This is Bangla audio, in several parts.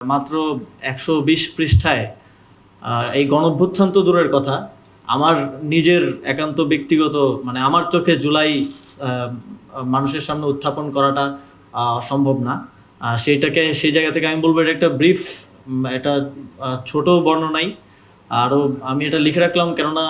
মাত্র একশো বিশ পৃষ্ঠায় এই গণভ্যুত্থান তো দূরের কথা। আমার নিজের একান্ত ব্যক্তিগত মানে আমার চোখে জুলাই মানুষের সামনে উত্থাপন করাটা সম্ভব না। সেইটাকে সেই জায়গা থেকে আমি বলব এটা একটা ব্রিফ এটা ছোট বর্ণনাই আরও আমি এটা লিখে রাখলাম কেননা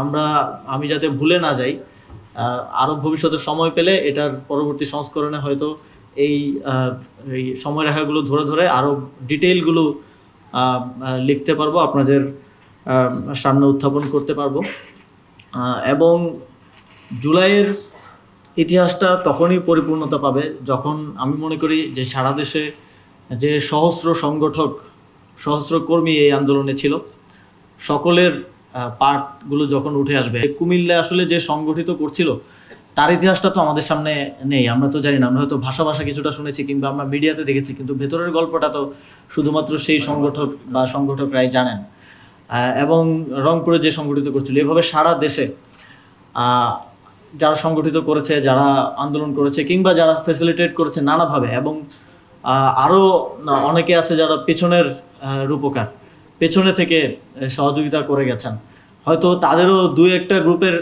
আমরা আমি যাতে ভুলে না যাই আহ, আরও ভবিষ্যতে সময় পেলে এটার পরবর্তী সংস্করণে হয়তো এই এই সময়রেখাগুলো ধরে ধরে আরও ডিটেইলগুলো লিখতে পারব, আপনাদের সামনে উত্থাপন করতে পারব। এবং জুলাইয়ের ইতিহাসটা তখনই পরিপূর্ণতা পাবে যখন আমি মনে করি যে সারা দেশে যে সহস্র সংগঠক, সহস্র কর্মী এই আন্দোলনে ছিল, সকলের পার্টগুলো যখন উঠে আসবে। কুমিল্লা আসলে যে সংগঠিত করছিল তার ইতিহাসটা তো আমাদের সামনে নেই আমরা তো জানি না আমরা হয়তো ভাষা ভাষা কিছুটা শুনেছি কিংবা আমরা মিডিয়াতে দেখেছি কিন্তু ভেতরের গল্পটা তো শুধুমাত্র সেই সংগঠক বা সংগঠকরাই জানেন। এবং রংপুরে যে সংগঠিত করছিল এভাবে সারা দেশে যারা সংগঠিত করেছে যারা আন্দোলন করেছে কিংবা যারা ফেসিলিটেট করেছে নানাভাবে এবং আরও অনেকে আছে যারা পেছনের রূপকার পেছনে থেকে সহযোগিতা করে গেছেন। হয়তো তাদেরও দুই একটা গ্রুপের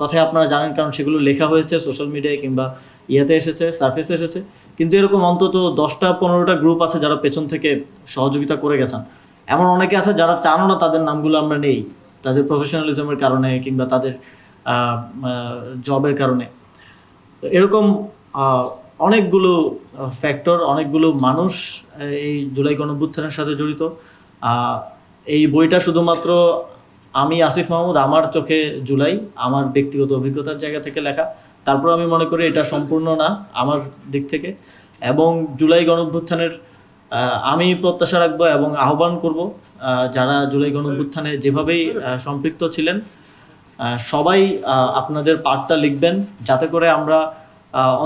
কথাই আপনারা জানেন, কারণ সেগুলো লেখা হয়েছে সোশ্যাল মিডিয়ায় কিংবা ইয়েতে এসেছে সার্ফেসে এসেছে। কিন্তু এরকম অন্তত দশটা, পনেরোটা গ্রুপ আছে যারা পেছন থেকে সহযোগিতা করে গেছেন। এমন অনেকে আছে যারা চানও না তাদের নামগুলো আমরা নেই। তাদের প্রফেশনালিজমের কারণে কিংবা তাদের জবের কারণে। এরকম অনেকগুলো ফ্যাক্টর অনেকগুলো মানুষ এই জুলাই গণভ্যুত্থানের সাথে জড়িত। এই বইটা শুধুমাত্র আমি আসিফ মাহমুদ, আমার চোখে জুলাই, আমার ব্যক্তিগত অভিজ্ঞতার জায়গা থেকে লেখা। তারপর আমি মনে করি এটা সম্পূর্ণ না, আমার দিক থেকে। এবং জুলাই গণভ্যুত্থানের আমি প্রত্যাশা রাখব এবং আহ্বান করব যারা জুলাই গণভ্যুত্থানে যেভাবেই সম্পৃক্ত ছিলেন সবাই আপনাদের পাঠটা লিখবেন যাতে করে আমরা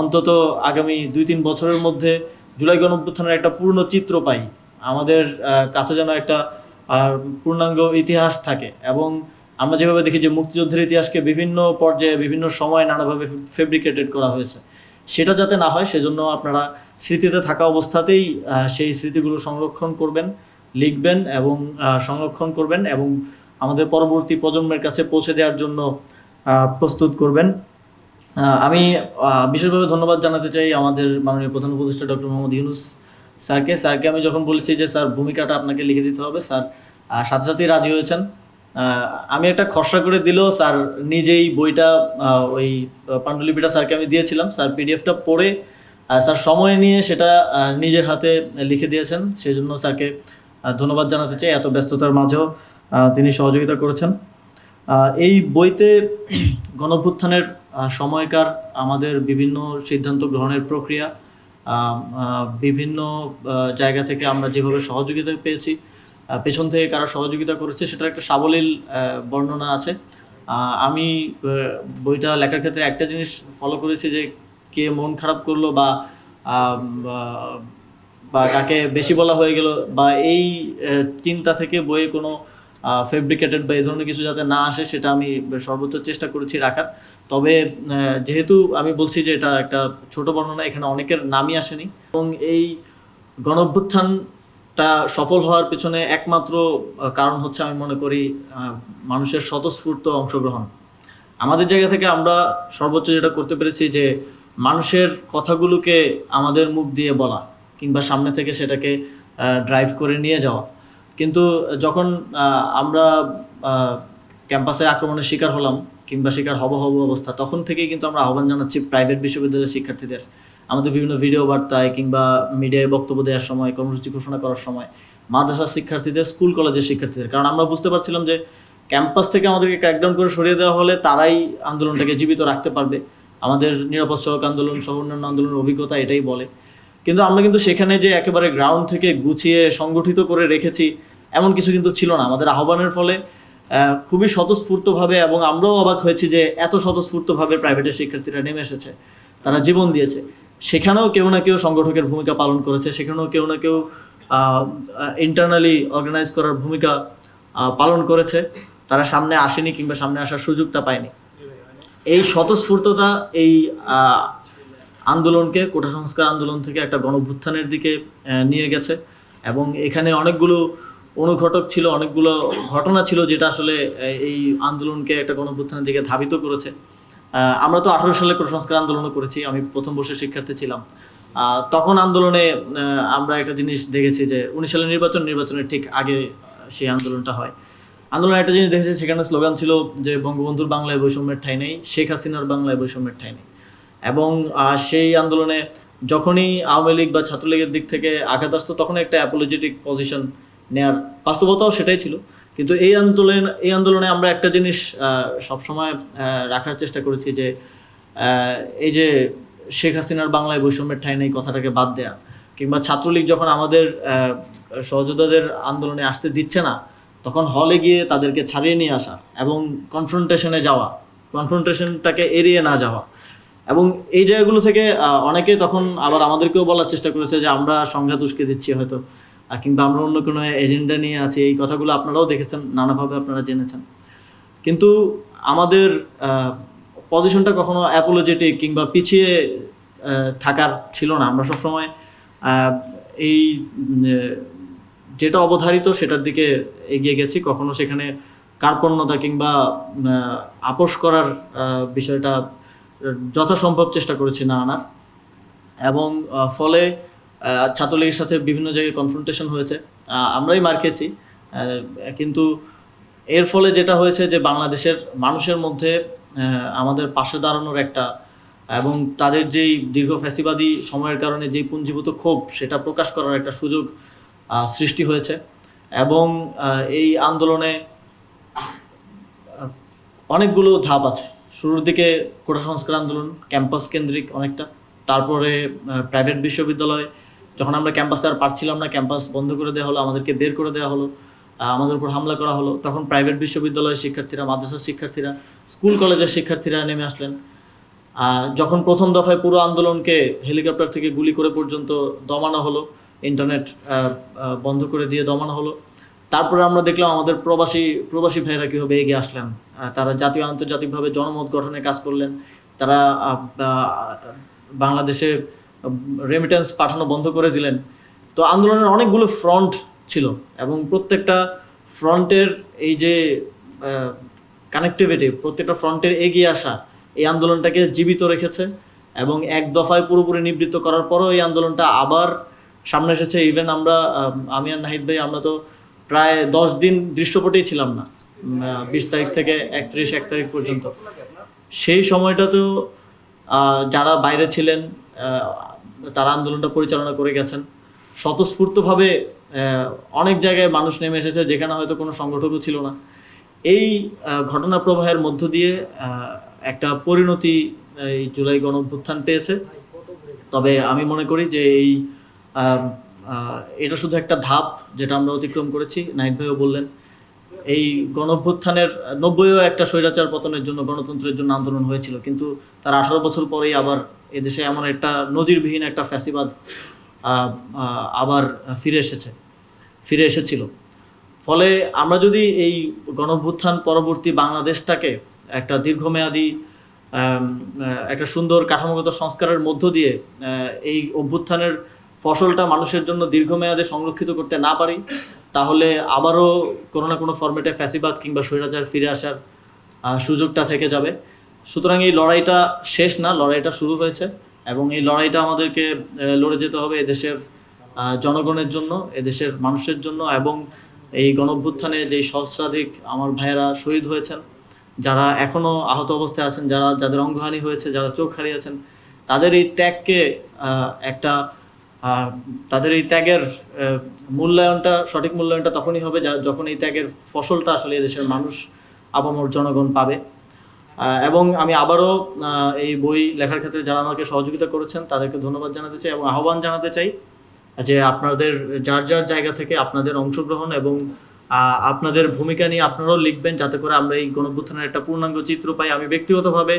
অন্তত আগামী দুই তিন বছরের মধ্যে জুলাই গণঅভ্যুত্থানের একটা পূর্ণ চিত্র পাই। আমাদের কাছে যেন একটা পূর্ণাঙ্গ ইতিহাস থাকে এবং আমরা যেভাবে দেখি যে মুক্তিযুদ্ধের ইতিহাসকে বিভিন্ন পর্যায়ে, বিভিন্ন সময় নানাভাবে ফেব্রিকেটেড করা হয়েছে, সেটা যাতে না হয় সেজন্য আপনারা স্মৃতিতে থাকা অবস্থাতেই সেই স্মৃতিগুলো সংরক্ষণ করবেন, লিখবেন এবং সংরক্ষণ করবেন এবং আমাদের পরবর্তী প্রজন্মের কাছে পৌঁছে দেওয়ার জন্য প্রস্তুত করবেন। আমি বিশেষভাবে ধন্যবাদ জানাতে চাই আমাদের মাননীয় প্রধান উপদেষ্টা ডক্টর মোহাম্মদ ইউনুস স্যারকে স্যারকে আমি যখন বলেছি যে, স্যার, ভূমিকাটা আপনাকে লিখে দিতে হবে, স্যার সাথে সাথেই রাজি হয়েছেন। আমি একটা খসড়া করে দিলেও স্যার নিজেই বইটা ওই পাণ্ডুলিপিটা স্যারকে আমি দিয়েছিলাম। স্যার পিডিএফটা পড়ে স্যার সময় নিয়ে সেটা নিজের হাতে লিখে দিয়েছেন। সেই জন্য স্যারকে ধন্যবাদ জানাতে চাই। এত ব্যস্ততার মাঝেও তিনি সহযোগিতা করেছেন। এই বইতে গণভ্যুত্থানের সময়কার আমাদের বিভিন্ন সিদ্ধান্ত গ্রহণের প্রক্রিয়া বিভিন্ন জায়গা থেকে আমরা যেভাবে সহযোগিতা পেয়েছি পেছন থেকে কারা সহযোগিতা করেছে সেটার একটা সাবলীল বর্ণনা আছে। আমি বইটা লেখার ক্ষেত্রে একটা জিনিস ফলো করেছি যে কে মন খারাপ করল বা বা কাকে বেশি বলা হয়ে গেল বা এই চিন্তা থেকে বইয়ে কোনো ফেব্রিকেটেড বা এই ধরনের কিছু যাতে না আসে, সেটা আমি সর্বোচ্চ চেষ্টা করেছি রাখার। তবে যেহেতু আমি বলছি যে এটা একটা ছোট বর্ণনা, এখানে অনেকের নামই আসেনি। এবং এই গণঅভ্যুত্থানটা সফল হওয়ার পিছনে একমাত্র কারণ হচ্ছে আমি মনে করি মানুষের স্বতঃস্ফূর্ত অংশগ্রহণ। আমাদের জায়গা থেকে আমরা সর্বোচ্চ যেটা করতে পেরেছি যে, মানুষের কথাগুলোকে আমাদের মুখ দিয়ে বলা, কিংবা সামনে থেকে সেটাকে ড্রাইভ করে নিয়ে যাওয়া। কিন্তু যখন আমরা ক্যাম্পাসে আক্রমণের শিকার হলাম কিংবা শিকার হব হব অবস্থা, তখন থেকেই কিন্তু আমরা আহ্বান জানাচ্ছি প্রাইভেট বিশ্ববিদ্যালয়ের শিক্ষার্থীদের। আমাদের বিভিন্ন ভিডিও বার্তায় কিংবা মিডিয়ায় বক্তব্য দেওয়ার সময়, কর্মসূচি ঘোষণা করার সময়, মাদ্রাসার শিক্ষার্থীদের স্কুল কলেজের শিক্ষার্থীদের। কারণ আমরা বুঝতে পারছিলাম যে ক্যাম্পাস থেকে আমাদেরকে ক্র্যাকডাউন করে সরিয়ে দেওয়া হলে তারাই আন্দোলনটাকে জীবিত রাখতে পারবে। আমাদের নিরাপদ সড়ক আন্দোলন, সহ অন্যান্য আন্দোলনের অভিজ্ঞতা এটাই বলে। কিন্তু আমরা কিন্তু সেখানে যে একেবারে গ্রাউন্ড থেকে গুছিয়ে সংগঠিত করে রেখেছি, এমন কিছু কিন্তু ছিল না। আমাদের আহ্বানের ফলে খুবই স্বতঃস্ফূর্তভাবে এবং আমরাও অবাক হয়েছি যে এত স্বতঃস্ফূর্তভাবে প্রাইভেটের শিক্ষার্থীরা নেমে এসেছে, তারা জীবন দিয়েছে। সেখানেও কেউ না কেউ সংগঠকের ভূমিকা পালন করেছে, সেখানেও কেউ না কেউ ইন্টারনালি অর্গানাইজ করার ভূমিকা পালন করেছে। তারা সামনে আসেনি কিংবা সামনে আসার সুযোগটা পায়নি। এই স্বতঃস্ফূর্ততা, এই আন্দোলনকে, কোটা সংস্কার আন্দোলন থেকে একটা গণভ্যুত্থানের দিকে নিয়ে গেছে। এবং এখানে অনেকগুলো অনুঘটক ছিল, অনেকগুলো ঘটনা ছিল যেটা আসলে এই আন্দোলনকে একটা গণভ্যুত্থানের দিকে ধাবিত করেছে। আমরা তো আঠারো সালে কোটা সংস্কার আন্দোলনও করেছি, আমি প্রথম বর্ষের শিক্ষার্থী ছিলাম। তখন আন্দোলনে আমরা একটা জিনিস দেখেছি যে উনিশ সালের নির্বাচন, নির্বাচনের ঠিক আগে সেই আন্দোলনটা হয়। আন্দোলনে একটা জিনিস দেখেছি, সেখানে স্লোগান ছিল যে বঙ্গবন্ধুর বাংলায় বৈষম্যের ঠাঁই নেই, শেখ হাসিনার বাংলায় বৈষম্যের ঠাঁই নেই। এবং সেই আন্দোলনে যখনই আওয়ামী লীগ বা ছাত্রলীগের দিক থেকে আঘাত আসতো তখন একটা অ্যাপোলজেটিক পজিশন নেয়ার বাস্তবতাও সেটাই ছিল। কিন্তু এই আন্দোলন, এই আন্দোলনে আমরা একটা জিনিস সবসময় রাখার চেষ্টা করেছি যে এই যে শেখ হাসিনার বাংলায় বৈষম্যের ঠাঁই নেই কথাটাকে বাদ দেয়া, কিংবা ছাত্রলীগ যখন আমাদের সহযোদ্ধাদের আন্দোলনে আসতে দিচ্ছে না, তখন হলে গিয়ে তাদেরকে ছাড়িয়ে নিয়ে আসা এবং কনফ্রন্টেশনে যাওয়া কনফ্রন্টেশনটাকে এড়িয়ে না যাওয়া এবং এই জায়গাগুলো থেকে অনেকে তখন আবার আমাদেরকেও বলার চেষ্টা করেছে যে আমরা সংঘাত উস্কে দিচ্ছি হয়তো কিংবা আমরা অন্য কোনো এজেন্ডা নিয়ে আছি, এই কথাগুলো আপনারাও দেখেছেন, নানাভাবে আপনারা জেনেছেন। কিন্তু আমাদের পজিশনটা কখনো অ্যাপোলজেটিক কিংবা পিছিয়ে থাকার ছিল না। আমরা সবসময় এই যেটা অবধারিত সেটার দিকে এগিয়ে গেছি। কখনো সেখানে কার্পণ্যতা কিংবা আপোষ করার বিষয়টা যথাসম্ভব চেষ্টা করেছি না আনার। এবং ফলে ছাত্রলীগের সাথে বিভিন্ন জায়গায় কনফ্রন্টেশন হয়েছে। আমরাই মার খেয়েছি। কিন্তু এর ফলে যেটা হয়েছে যে বাংলাদেশের মানুষের মধ্যে আমাদের পাশে দাঁড়ানোর একটা, এবং তাদের যেই দীর্ঘ ফ্যাসিবাদী সময়ের কারণে যেই পুঞ্জীভূত ক্ষোভ, সেটা প্রকাশ করার একটা সুযোগ সৃষ্টি হয়েছে। এবং এই আন্দোলনে অনেকগুলো ধাপ আছে। শুরুর দিকে কোটা সংস্কার আন্দোলন ক্যাম্পাস কেন্দ্রিক অনেকটা, তারপরে প্রাইভেট বিশ্ববিদ্যালয়, যখন আমরা ক্যাম্পাসে আর পারছিলাম না ক্যাম্পাস বন্ধ করে দেওয়া হলো, আমাদেরকে বের করে দেওয়া হলো আমাদের উপর হামলা করা হলো, তখন প্রাইভেট বিশ্ববিদ্যালয়ের শিক্ষার্থীরা, মাদ্রাসার শিক্ষার্থীরা স্কুল কলেজের শিক্ষার্থীরা নেমে আসলেন। যখন প্রথম দফায় পুরো আন্দোলনকে হেলিকপ্টার থেকে গুলি করে পর্যন্ত দমানো হলো ইন্টারনেট বন্ধ করে দিয়ে দমানো হলো তারপরে আমরা দেখলাম আমাদের প্রবাসী প্রবাসী ভাইরা কীভাবে এগিয়ে আসলেন। তারা জাতীয় আন্তর্জাতিকভাবে জনমত গঠনে কাজ করলেন। তারা বাংলাদেশে রেমিটেন্স পাঠানো বন্ধ করে দিলেন। তো আন্দোলনের অনেকগুলো ফ্রন্ট ছিল এবং প্রত্যেকটা ফ্রন্টের এই যে কানেক্টিভিটি প্রত্যেকটা ফ্রন্টের এগিয়ে আসা, এই আন্দোলনটাকে জীবিত রেখেছে এবং এক দফায় পুরোপুরি নিবৃত্ত করার পরও এই আন্দোলনটা আবার সামনে এসেছে। ইভেন আমরা আমি আর নাহিদ ভাই, আমরা তো প্রায় দশ দিন দৃশ্যপটেই ছিলাম না বিশ তারিখ থেকে একত্রিশ এক তারিখ পর্যন্ত। সেই সময়টাতেও আহ, যারা বাইরে ছিলেন তারা আন্দোলনটা পরিচালনা করে গেছেন। স্বতঃস্ফূর্তভাবে অনেক জায়গায় মানুষ নেমে এসেছে যেখানে হয়তো কোনো সংগঠকও ছিল না। এই ঘটনা প্রবাহের মধ্য দিয়ে একটা পরিণতি এই জুলাই গণঅভ্যুত্থান পেয়েছে। তবে আমি মনে করি যে এই এটা শুধু একটা ধাপ যেটা আমরা অতিক্রম করেছি। নাহিদ ভাইও বললেন, এই গণঅভ্যুত্থানের নব্বইও একটা স্বৈরাচার পতনের জন্য, গণতন্ত্রের জন্য আন্দোলন হয়েছিল। কিন্তু তার আঠারো বছর পরেই আবার এদেশে এমন একটা নজিরবিহীন একটা ফ্যাসিবাদ আবার ফিরে এসেছে, ফিরে এসেছিল। ফলে আমরা যদি এই গণভ্যুত্থান পরবর্তী বাংলাদেশটাকে একটা দীর্ঘমেয়াদী একটা সুন্দর কাঠামোগত সংস্কারের মধ্য দিয়ে এই অভ্যুত্থানের ফসলটা মানুষের জন্য দীর্ঘমেয়াদে সংরক্ষিত করতে না পারি, তাহলে আবারও কোনো না কোনো ফরম্যাটে ফ্যাসিবাদ কিংবা স্বৈরাচার ফিরে আসার সুযোগটা থেকে যাবে। সুতরাং এই লড়াইটা শেষ না, লড়াইটা শুরু হয়েছে এবং এই লড়াইটা আমাদেরকে লড়ে যেতে হবে এদেশের জনগণের জন্য, এদেশের মানুষের জন্য এবং এই গণভ্যুত্থানে যেই সহস্রাধিক আমার ভাইয়েরা শহীদ হয়েছেন, যারা এখনও আহত অবস্থায় আছেন, যারা, যাদের অঙ্গহানি হয়েছে, যারা চোখ হারিয়েছেন, তাদের এই ত্যাগকে একটা তাদের এই ত্যাগের মূল্যায়নটা, সঠিক মূল্যায়নটা তখনই হবে যখন এই ত্যাগের ফসলটা আসলে দেশের মানুষ, আপামর জনগণ পাবে। এবং আমি আবারও এই বই লেখার ক্ষেত্রে যারা আমাকে সহযোগিতা করেছেন, তাদেরকে ধন্যবাদ জানাতে চাই এবং আহ্বান জানাতে চাই যে আপনাদের, যার যার জায়গা থেকে আপনাদের অংশগ্রহণ এবং আপনাদের ভূমিকা নিয়ে আপনারাও লিখবেন যাতে করে আমরা এই গণভ্যুত্থানের একটা পূর্ণাঙ্গ চিত্র পাই। আমি ব্যক্তিগতভাবে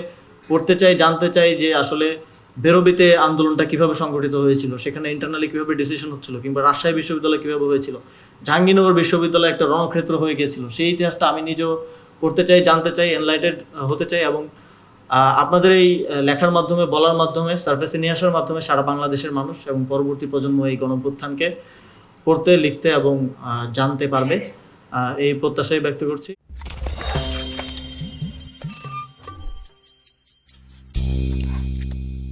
পড়তে চাই, জানতে চাই যে আসলে বেরোবিতে আন্দোলনটা কীভাবে সংগঠিত হয়েছিল, সেখানে ইন্টারনালি কীভাবে ডিসিশন হচ্ছিল, কিংবা রাজশাহী বিশ্ববিদ্যালয় কীভাবে হয়েছিল, জাহাঙ্গীরনগর বিশ্ববিদ্যালয় একটা রণক্ষেত্র হয়ে গিয়েছিল সেই ইতিহাসটা আমি নিজেও পড়তে চাই, জানতে চাই এনলাইটেড হতে চাই এবং আপনাদের এই লেখার মাধ্যমে, বলার মাধ্যমে সার্ফেসে নিয়ে আসার মাধ্যমে সারা বাংলাদেশের মানুষ এবং পরবর্তী প্রজন্ম এই গণভ্যুত্থানকে পড়তে, লিখতে এবং জানতে পারবে। এই প্রত্যাশাই ব্যক্ত করছি।